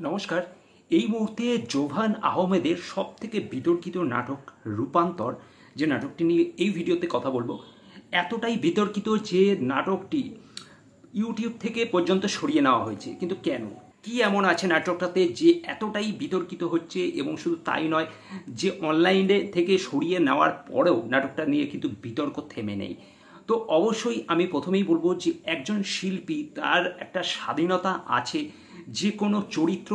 নমস্কার। এই মুহূর্তে জোভান আহমেদের সব থেকে বিতর্কিত নাটক রূপান্তর, যে নাটকটি নিয়ে এই ভিডিওতে কথা বলব, এতটাই বিতর্কিত যে নাটকটি ইউটিউব থেকে পর্যন্ত সরিয়ে নেওয়া হয়েছে। কিন্তু কেন? কি এমন আছে নাটকটাতে যে এতটাই বিতর্কিত হচ্ছে এবং শুধু তাই নয়, যে অনলাইনে থেকে সরিয়ে নেওয়ার পরেও নাটকটা নিয়ে কিন্তু বিতর্ক থেমে নেই। তো অবশ্যই আমি প্রথমেই বলব যে একজন শিল্পী, তার একটা স্বাধীনতা আছে যে কোনো চরিত্র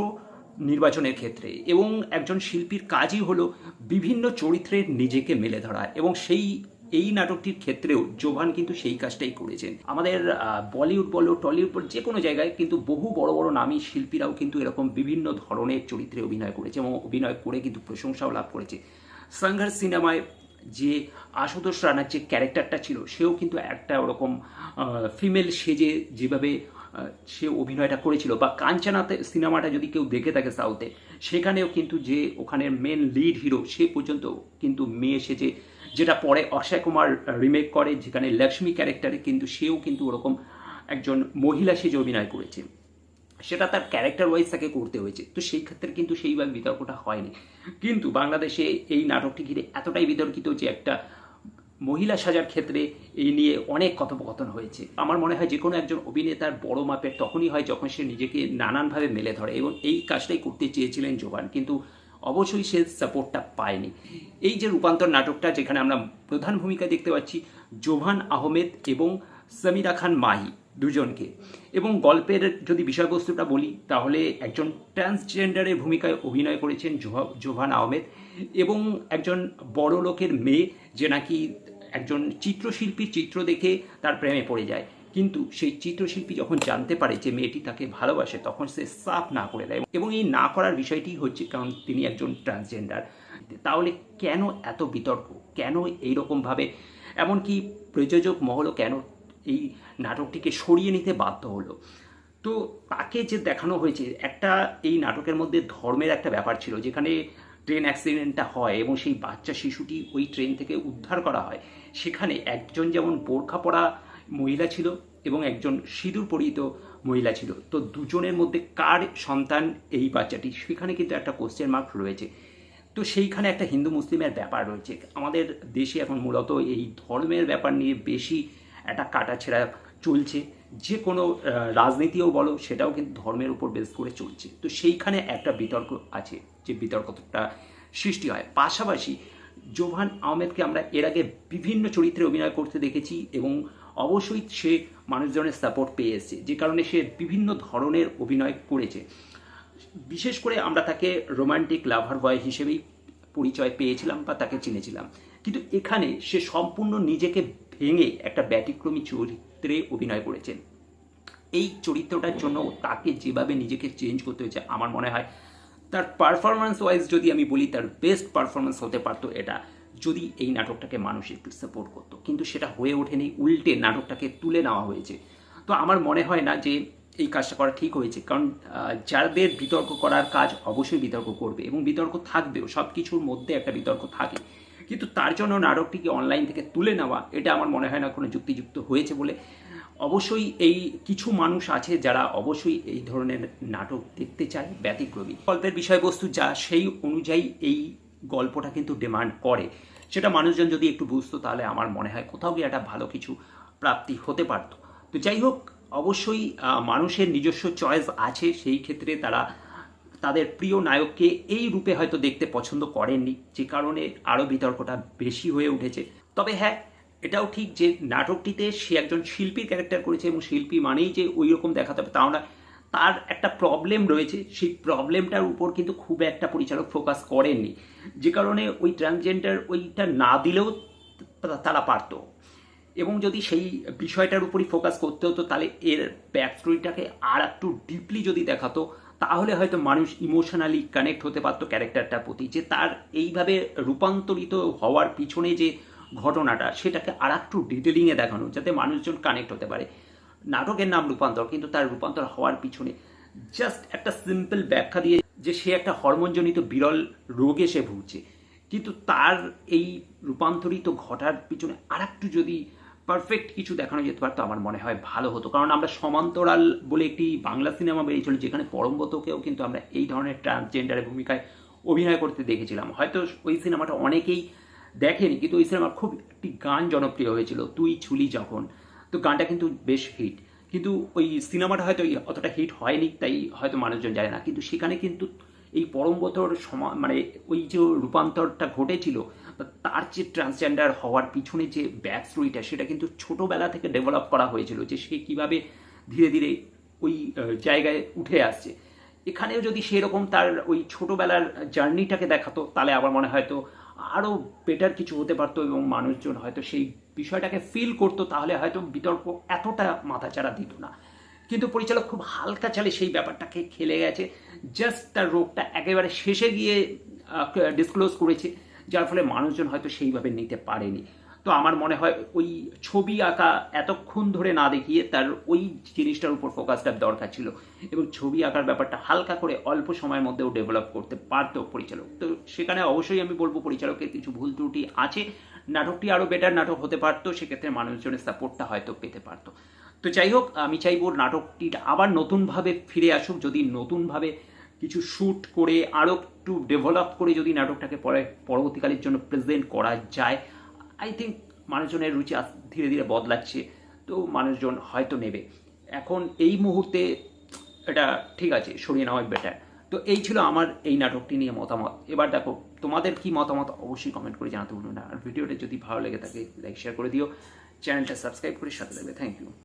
নির্বাচনের ক্ষেত্রে এবং একজন শিল্পীর কাজই হলো বিভিন্ন চরিত্রের নিজেকে মেলে ধরা এবং সেই, এই নাটকটির ক্ষেত্রেও জোভান কিন্তু সেই কাজটাই করেছেন। আমাদের বলিউড বলো, টলিউড বলো যে কোনো জায়গায় কিন্তু বহু বড় বড় নামী শিল্পীরাও কিন্তু এরকম বিভিন্ন ধরনের চরিত্রে অভিনয় করেছে এবং অভিনয় করে কিন্তু প্রশংসাও লাভ করেছে। সংঘর্ষ সিনেমায় যে আশুতোষ রানার যে ক্যারেক্টারটা ছিল, সেও কিন্তু একটা ওরকম ফিমেল সেজে যেভাবে সে অভিনয়টা করেছিল। বা কাঞ্চনাতে সিনেমাটা যদি কেউ দেখে থাকে সাউথে, সেখানেও কিন্তু যে ওখানের মেন লিড হিরো সে পর্যন্ত কিন্তু মেয়ে সেজে যেটা পরে অক্ষয় কুমার রিমেক করে, যেখানে লক্ষ্মী ক্যারেক্টারে কিন্তু সেও কিন্তু ওরকম একজন মহিলা সেজে অভিনয় করেছে। সেটা তার ক্যারেক্টার ওয়াইজ তাকে করতে হয়েছে। তো সেই ক্ষেত্রে কিন্তু সেইভাবে বিতর্কটা হয়নি। কিন্তু বাংলাদেশে এই নাটকটি ঘিরে এতটাই বিতর্কিত যে একটা মহিলা সাজার ক্ষেত্রে এই নিয়ে অনেক কথোপকথন হয়েছে। আমার মনে হয় যে কোনো একজন অভিনেতার বড় মাপের তখনই হয় যখন সে নিজেকে নানানভাবে মেলে ধরে এবং এই কাজটাই করতে চেয়েছিলেন জোবান, কিন্তু অবশ্যই সে সাপোর্টটা পায়নি। এই যে রূপান্তর নাটকটা যেখানে আমরা প্রধান ভূমিকা দেখতে পাচ্ছি জোভান আহমেদ এবং সামিরা খান মাহি দুজনকে। এবং গল্পের যদি বিষয়বস্তুটা বলি, তাহলে একজন ট্রান্সজেন্ডারের ভূমিকায় অভিনয় করেছেন জোভান আহমেদ এবং একজন বড় লোকের মেয়ে যে নাকি একজন চিত্রশিল্পীর চিত্র দেখে তার প্রেমে পড়ে যায়। কিন্তু সেই চিত্রশিল্পী যখন জানতে পারে যে মেয়েটি তাকে ভালোবাসে, তখন সে সাফ না করে দেয় এবং এই না করার বিষয়টি হচ্ছে কারণ তিনি একজন ট্রান্সজেন্ডার তাহলে কেন এত বিতর্ক? কেন এইরকমভাবে? এমনকি প্রযোজক মহলও কেন এই নাটকটিকে সরিয়ে নিতে বাধ্য হলো? তো তাকে যে দেখানো হয়েছে, একটা এই নাটকের মধ্যে ধর্মের একটা ব্যাপার ছিল, যেখানে ট্রেন অ্যাক্সিডেন্টটা হয় এবং সেই বাচ্চা শিশুটি ওই ট্রেন থেকে উদ্ধার করা হয়। সেখানে একজন যেমন বোরখা পরা মহিলা ছিল এবং একজন সিঁদুর পরিহিত মহিলা ছিল। তো দুজনের মধ্যে কার সন্তান এই বাচ্চাটি? সেখানে কিন্তু একটা কোশ্চেন মার্ক রয়েছে। তো সেইখানে একটা হিন্দু মুসলিমের ব্যাপার রয়েছে। আমাদের দেশে এখন মূলত এই ধর্মের ব্যাপার নিয়ে বেশি একটা কাটাছেড়া চলছে। যে কোনো রাজনীতিও বলো, সেটাও কিন্তু ধর্মের উপর বেস করে চলছে। তো সেইখানে একটা বিতর্ক আছে যে বিতর্কটা সৃষ্টি হয়। পাশাপাশি জোভান আহমেদকে আমরা এর আগে বিভিন্ন চরিত্রে অভিনয় করতে দেখেছি এবং অবশ্যই সে মানুষজনের সাপোর্ট পেয়ে এসেছে, যে কারণে সে বিভিন্ন ধরনের অভিনয় করেছে। বিশেষ করে আমরা তাকে রোমান্টিক লাভার বয় হিসেবেই পরিচয় পেয়েছিলাম বা তাকে চিনেছিলাম। কিন্তু এখানে সে সম্পূর্ণ নিজেকে ভেঙে একটা ব্যতিক্রমী চরিত্রে অভিনয় করেছেন। এই চরিত্রটার জন্য তাকে যেভাবে নিজেকে চেঞ্জ করতে হয়েছে, আমার মনে হয় তার পারফরমেন্স ওয়াইজ যদি আমি বলি, তার বেস্ট পারফরমেন্স হতে পারতো এটা যদি এই নাটকটাকে মানুষ একটু সাপোর্ট করতো। কিন্তু সেটা হয়ে ওঠেনি, উল্টে নাটকটাকে তুলে নেওয়া হয়েছে। তো আমার মনে হয় না যে এই কাজটা করা ঠিক হয়েছে। কারণ যাদের বিতর্ক করার কাজ অবশ্যই বিতর্ক করবে এবং বিতর্ক থাকবেও সব কিছুর মধ্যে একটা বিতর্ক থাকে। কিন্তু তার জন্য নাটকটিকে অনলাইন থেকে তুলে নেওয়া, এটা আমার মনে হয় না কোনো যুক্তিযুক্ত হয়েছে বলে অবশ্যই এই কিছু মানুষ আছে যারা অবশ্যই এই ধরনের নাটক দেখতে চায়, ব্যতিক্রমী। গল্পের বিষয়বস্তু যা, সেই অনুযায়ী এই গল্পটা কিন্তু ডিমান্ড করে। সেটা মানুষজন যদি একটু বুঝতো, তাহলে আমার মনে হয় কোথাও গিয়ে একটা ভালো কিছু প্রাপ্তি হতে পারতো। তো যাই হোক, অবশ্যই মানুষের নিজস্ব চয়েস আছে, সেই ক্ষেত্রে তারা তাদের প্রিয় নায়ককে এই রূপে হয়তো দেখতে পছন্দ করেননি, যে কারণে আরও বিতর্কটা বেশি হয়ে উঠেছে। তবে হ্যাঁ এটাও ঠিক যে নাটকটিতে সে একজন শিল্পীর ক্যারেক্টার করেছে এবং শিল্পী মানেই যে ওই রকম দেখাতে হবে, তাও না তার একটা প্রবলেম রয়েছে, সেই প্রবলেমটার উপর কিন্তু খুব একটা পরিচালক ফোকাস করেননি। যে কারণে ওই ট্রান্সজেন্ডার ওইটা না দিলেও তারা পারতো। এবং যদি সেই বিষয়টার উপরই ফোকাস করতে হতো, তাহলে এর ব্যাক স্টোরিটাকে আর একটু ডিপলি যদি দেখাতো, তাহলে হয়তো মানুষ ইমোশনালি কানেক্ট হতে পারতো ক্যারেক্টারটার প্রতি। যে তার এইভাবে রূপান্তরিত হওয়ার পিছনে যে ঘটনাটা, সেটাকে আর একটু ডিটেলিংয়ে দেখানো যাতে মানুষজন কানেক্ট হতে পারে। নাটকের নাম রূপান্তর, কিন্তু তার রূপান্তর হওয়ার পিছনে জাস্ট একটা সিম্পল ব্যাখ্যা দিয়ে যে সে একটা হরমোনজনিত বিরল রোগে সে ভুগছে। কিন্তু তার এই রূপান্তরিত ঘটার পিছনে আর একটু যদি পারফেক্ট কিছু দেখানো যেতে পারতো, আমার মনে হয় ভালো হতো। কারণ আমরা সমান্তরাল বলে একটি বাংলা সিনেমা বেরিয়েছিল, যেখানে পরমব্রতকেও কিন্তু আমরা এই ধরনের ট্রান্সজেন্ডারের ভূমিকায় অভিনয় করতে দেখেছিলাম। হয়তো ওই সিনেমাটা অনেকেই দেখেনি, কিন্তু ওই সিনেমার খুব একটি গান জনপ্রিয় হয়েছিল, তুই ছুলি যখন। তো গানটা কিন্তু বেশ হিট কিন্তু ওই সিনেমাটা হয়তো অতটা হিট হয়নি, তাই হয়তো মানুষজন জানে না। কিন্তু সেখানে কিন্তু এই পরমবতর সমা মানে ওই যে রূপান্তরটা ঘটেছিল তার যে ট্রান্সজেন্ডার হওয়ার পিছনে যে ব্যাক স্টোরিটা সেটা কিন্তু ছোটোবেলা থেকে ডেভেলপ করা হয়েছিল যে সে কীভাবে ধীরে ধীরে ওই জায়গায় উঠে আসছে। এখানেও যদি সেরকম তার ওই ছোটোবেলার জার্নিটাকে দেখাতো, তাহলে আমার মনে হয়তো আরও বেটার কিছু হতে পারতো এবং মানুষজন হয়তো সেই বিষয়টাকে ফিল করতো, তাহলে হয়তো বিতর্ক এতটা মাথাচাড়া দিত না। কিন্তু পরিচালক খুব হালকা চালে সেই ব্যাপারটাকে খেলে গেছে। জাস্ট তার রোগটা একেবারে শেষে গিয়ে ডিসক্লোজ করেছে, যার ফলে মানুষজন হয়তো সেইভাবে নিতে পারেনি। তো আমার মনে হয় ওই ছবি আঁকা এতক্ষণ ধরে না দেখিয়ে তার ওই জিনিসটার উপর ফোকাসটা দরকার ছিল। এবং ছবি আঁকার ব্যাপারটা হালকা করে অল্প সময়ের মধ্যেও ডেভেলপ করতে পারতো পরিচালক। তো সেখানে অবশ্যই আমি বলব পরিচালকের কিছু ভুল ত্রুটি আছে। নাটকটি আরও বেটার নাটক হতে পারতো, সেক্ষেত্রে মানুষজনের সাপোর্টটা হয়তো পেতে পারতো। তো যাই হোক, আমি চাইব নাটকটি আবার নতুনভাবে ফিরে আসুক, যদি নতুনভাবে কিছু শ্যুট করে আরও একটু ডেভেলপ করে যদি নাটকটাকে পরে, পরবর্তীকালের জন্য প্রেজেন্ট করা যায়। আই থিঙ্ক মানুষজনের রুচি ধীরে ধীরে বদলাচ্ছে, তো মানুষজন হয়তো নেবে। এখন এই মুহূর্তে এটা ঠিক আছে, সরিয়ে নেওয়াই বেটার তো এই ছিল আমার এই নাটকটি নিয়ে মতামত। এবার দেখো, তোমাদের কি মতামত অবশ্যই কমেন্ট করে জানাতে ভুলো না। আর ভিডিওটা যদি ভালো লেগে থাকে লাইক শেয়ার করে দিও। চ্যানেলটা সাবস্ক্রাইব করে সাথে থাকবে। Thank you